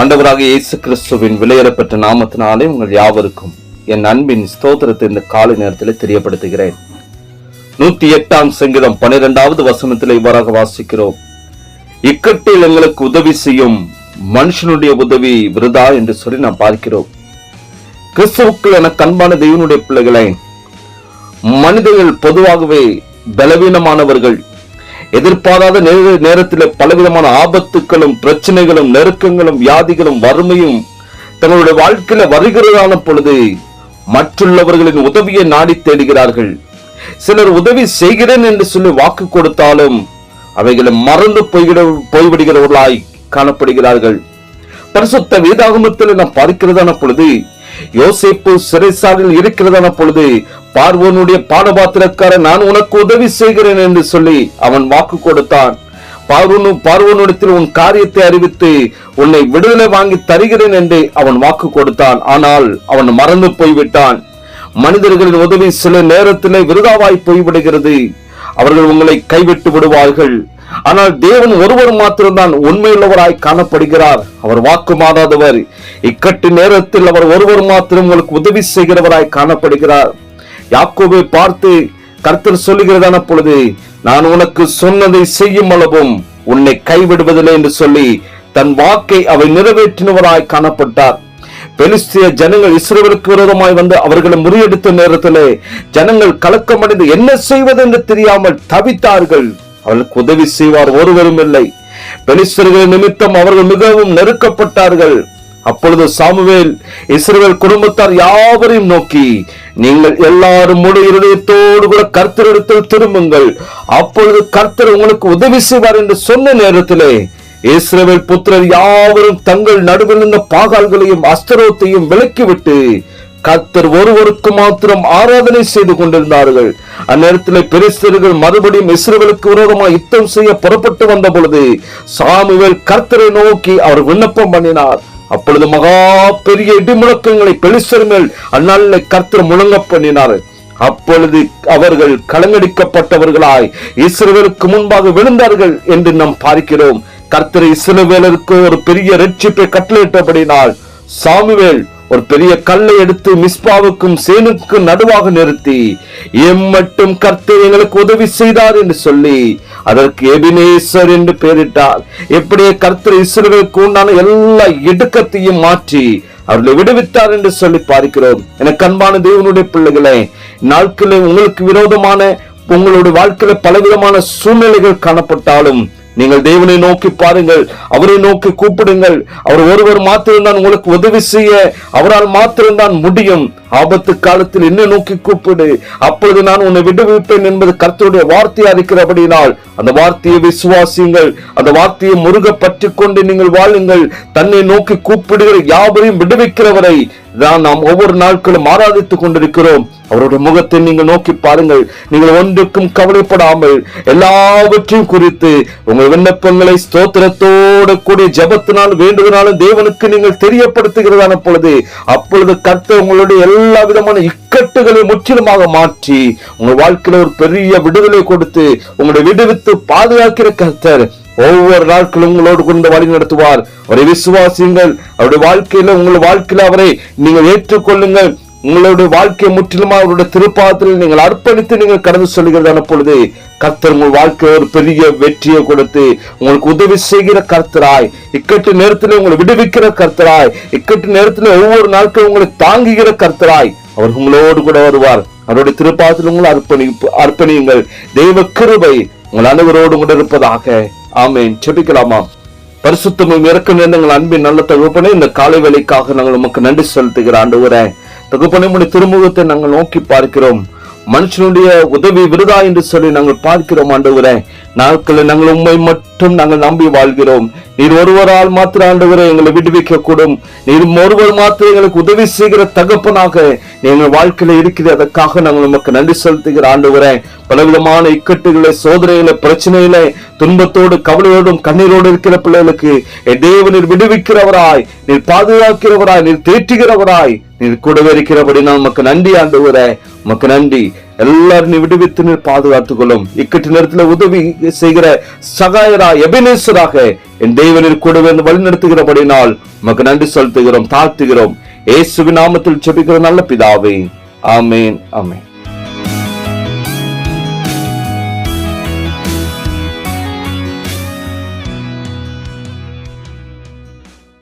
ஆண்டவராக இயேசு கிறிஸ்துவின் விலையேறப்பட்ட நாமத்தினாலே உங்கள் யாவருக்கும் என் அன்பின் ஸ்தோத்திரத்தை இந்த காலை நேரத்தில் தெரியப்படுத்துகிறேன். நூத்தி எட்டாம் சங்கீதம் பனிரெண்டாவது வசனத்தில் இவ்வாறாக வாசிக்கிறோம். இக்கட்டில் எங்களுக்கு உதவி செய்யும் மனுஷனுடைய உதவி விருதா என்று சொல்லி நாம் பார்க்கிறோம். கிறிஸ்துவுக்குள் என கண்பான தெய்வனுடைய பிள்ளைகளை மனிதர்கள் பொதுவாகவே பலவீனமானவர்கள் எதிர்பாராத நேர- நேரத்தில் பலவிதமான ஆபத்துக்களும் பிரச்சனைகளும் நெருக்கங்களும் வியாதிகளும் வறுமையும் தங்களுடைய வாழ்க்கையில வருகிறதான பொழுது மற்றுள்ளவர்களின் உதவியை நாடி தேடுகிறார்கள். சிலர் உதவி செய்கிறேன் என்று சொல்லி வாக்கு கொடுத்தாலும் அவைகளை மறந்து போய்விட போய்விடுகிறவர்களாய் காணப்படுகிறார்கள். பரிசுத்த வேதாகமத்தில் நாம் பார்க்கிறதான பொழுது யோசிப்பு சிறைசாலையில் இருக்கிறதான பொழுது பார்வோனுடைய பாடபாத்திரக்காரன் நான் உனக்கு உதவி செய்கிறேன் என்று சொல்லி அவன் வாக்கு கொடுத்தான். பார்வோனு பார்வோனிடத்தில் உன் காரியத்தை அறிவித்து உன்னை விடுதலை வாங்கி தருகிறேன் என்று அவன் வாக்கு கொடுத்தான். ஆனால் அவன் மறந்து போய்விட்டான். மனிதர்களின் உதவி சில நேரத்திலே விருதாவாய் போய்விடுகிறது. அவர்கள் உங்களை கைவிட்டு விடுவார்கள். ஆனால் தேவன் ஒருவர் மாத்திரம்தான் உண்மையுள்ளவராய் காணப்படுகிறார். அவர் வாக்கு மாறாதவர். இக்கட்டு நேரத்தில் அவர் ஒருவர் மாத்திரம் உங்களுக்கு உதவி செய்கிறவராய் காணப்படுகிறார். யாக்கோவை பார்த்து கர்த்தர் சொல்லுகிறதான பொழுது நான் உனக்கு சொன்னதை செய்யும் அளவும் உன்னை கைவிடுவதில்லை என்று சொல்லி தன் வாக்கை அவை நிறைவேற்றினவராய் காணப்பட்டார். பெலிஸ்திய ஜனங்கள் இஸ்ரேலுக்கு விரோதமாய் வந்து அவர்களை முறியடித்த நேரத்திலே ஜனங்கள் கலக்கமடைந்து என்ன செய்வது என்று தெரியாமல் தவித்தார்கள். அவர்களுக்கு உதவி செய்வார் ஒருவரும் இல்லை. பெலிஸ்தர்கள் நிமித்தம் அவர்கள் மிகவும் நெருக்கப்பட்டார்கள். அப்பொழுது சாமுவேல் இஸ்ரேல் குடும்பத்தார் யாவரையும் நோக்கி நீங்கள் எல்லாரும் முழு இருதயத்தோடு கூட கர்த்தரிடத்தில் திரும்புங்கள். அப்பொழுது கர்த்தர் உங்களுக்கு உதவி செய்வார் என்று சொன்ன நேரத்திலே இஸ்ரவேல் புத்திரர் யாவரும் தங்கள் நடுவில் இருந்த பாகால்களையும் அஸ்தரோத்தையும் விலக்கிவிட்டு கர்த்தர் ஒருவருக்கு மாத்திரம் ஆராதனை செய்து கொண்டிருந்தார்கள். அந்நேரத்தில் பெரிஸ்தர்கள் மறுபடியும் இஸ்ரவேலுக்கு விரோதமாக யுத்தம் செய்ய புறப்பட்டு வந்த பொழுது சாமுவேல் கர்த்தரை நோக்கி அவர் விண்ணப்பம் பண்ணினார். அப்பொழுது மகா பெரிய இடிமுழக்கங்களை பெலிஸ்தர் மேல் அந்நாளில் கர்த்தர் முழங்க பண்ணினார். அப்பொழுது அவர்கள் கலங்கடிக்கப்பட்டவர்களாய் இஸ்ரவேலுக்கு முன்பாக விழுந்தார்கள் என்று நாம் பார்க்கிறோம். கர்த்தர் இஸ்ரவேலருக்கு ஒரு பெரிய ரட்சிப்பை கட்டளையிட்டபடினால் சாமுவேல் ஒரு பெரிய கல்லை எடுத்து மிஸ்பாவுக்கும் சேனுக்கும் நடுவாக நிறுத்தி எம்மட்டும் கர்த்தர் எங்களுக்கு உதவி செய்தார் என்று சொல்லி அதற்கு எபினேசர் என்று பெயரிட்டார். எப்படியே கர்த்தர் இஸ்ரவேலுக்கு உண்டான எல்லா இடுக்கத்தையும் மாற்றி அவர்களை விடுவித்தார் என்று சொல்லி பார்க்கிறோம். எனக்கு அன்பான தேவனுடைய பிள்ளைகளே நாட்களில் உங்களுக்கு விரோதமான உங்களுடைய வாழ்க்கையில பலவிதமான சூழ்நிலைகள் காணப்பட்டாலும் நீங்கள் தேவனை நோக்கி பாருங்கள் அவரை நோக்கி கூப்பிடுங்கள். அவர் ஒருவர் மாத்திரம்தான் உங்களுக்கு உதவி செய்ய அவரால் மாத்திரம்தான் முடியும். ஆபத்து காலத்தில் என்ன நோக்கி கூப்பிடு. அப்பொழுது நான் உன்னை விடுவிப்பேன் என்பது கர்த்தருடைய வார்த்தையா இருக்கிறபடினால் அந்த வார்த்தையை விசுவாசியுங்கள். அந்த வார்த்தையை முருக பற்றி கொண்டு நீங்கள் வாழுங்கள். தன்னை நோக்கி கூப்பிடுகிற யாவரையும் விடுவிக்கிறவரை தான் நாம் ஒவ்வொரு நாட்களும் ஆராதித்துக் கொண்டிருக்கிறோம். அவருடைய முகத்தை நீங்கள் நோக்கி பாருங்கள். நீங்கள் ஒன்றுக்கும் கவலைப்படாமல் எல்லாவற்றையும் குறித்து உங்கள் விண்ணப்பங்களை ஸ்தோத்திரத்தோடு கூடிய ஜபத்தினால் வேண்டுதனாலும் தேவனுக்கு நீங்கள் தெரியப்படுத்துகிறதான பொழுது அப்பொழுது கர்த்தர் உங்களுடைய எல்லா விதமான இக்கட்டுகளை முற்றிலுமாக மாற்றி உங்கள் வாழ்க்கையில ஒரு பெரிய விடுதலை கொடுத்து உங்களுடைய விடுவித்து பாதுகாக்கிற கர்த்தர் ஒவ்வொரு நாட்களும் உங்களோடு கொண்டு வழி நடத்துவார். அவரை விசுவாசியுங்கள். அவருடைய வாழ்க்கையில உங்கள் வாழ்க்கையில அவரை நீங்கள் ஏற்றுக்கொள்ளுங்கள். உங்களுடைய வாழ்க்கையை முற்றிலுமா அவருடைய திருப்பாதத்தில் நீங்கள் அர்ப்பணித்து நீங்கள் கடந்து சொல்கிறதான பொழுது கர்த்தர் உங்கள் வாழ்க்கையில் ஒரு பெரிய வெற்றியை கொடுத்து உங்களுக்கு உதவி செய்கிற கர்த்தராய் இக்கட்டு நேரத்தில் உங்களை விடுவிக்கிற கர்த்தராய் இக்கட்டு நேரத்தில் ஒவ்வொரு நாட்களும் உங்களை தாங்குகிற கர்த்தராய் அவர் உங்களோடு கூட வருவார். அவருடைய திருப்பாதத்தில் உங்களை அர்ப்பணி அர்ப்பணியுங்கள். தெய்வ கிருபை உங்கள் அனைவரோடு கூட இருப்பதாக ஆமேன். செபிக்கலாமா பரிசுத்தமும் இறக்க நேர்ந்தங்கள் அன்பின் நல்ல தகுப்பனே இந்த காலை வேலைக்காக நாங்கள் உமக்கு நன்றி செலுத்துகிற ஆண்டவரே. தகுப்பனே உடைய திருமுகத்தை நாங்கள் நோக்கி பார்க்கிறோம். மனுஷனுடைய உதவி விருதா என்று சொல்லி நாங்கள் பார்க்கிறோம் ஆண்டவரே. நாட்களில் நாங்கள் உண்மை மட்டும் நாங்கள் நம்பி வாழ்கிறோம். நீர் ஒருவரால் மாத்திர ஆண்டவரை எங்களை விடுவிக்க கூடும் நீர் ஒருவர் மாத்திர எங்களுக்கு உதவி செய்கிற தகப்பனாக எங்கள் வாழ்க்கையில இருக்கிறது அதற்காக நாங்கள் நமக்கு நன்றி செலுத்துகிற ஆண்டவரை. பலவிதமான இக்கட்டுகளை சோதனைகளை பிரச்சனையில துன்பத்தோடு கவலையோடும் கண்ணீரோடு இருக்கிற பிள்ளைகளுக்கு என் விடுவிக்கிறவராய் நீர் பாதுகாக்கிறவராய் நீர் தேற்றுகிறவராய் நீர் கூடவே இருக்கிறபடி நான் நமக்கு நன்றி ஆண்டவரே. நமக்கு நன்றி. எல்லாரும் விடுவித்து பாதுகாத்துக் கொள்ளும் இக்கட்டு நேரத்தில் உதவி செய்கிற சகாயரா எபினேசராக என் தேவனில் கூடவே வந்து வழி நடத்துகிறபடினால் உமக்கு நன்றி செலுத்துகிறோம் தாழ்த்துகிறோம். ஏசுவின் நாமத்தில் செபிக்கிற நல்ல பிதாவே. ஆமேன் ஆமேன்.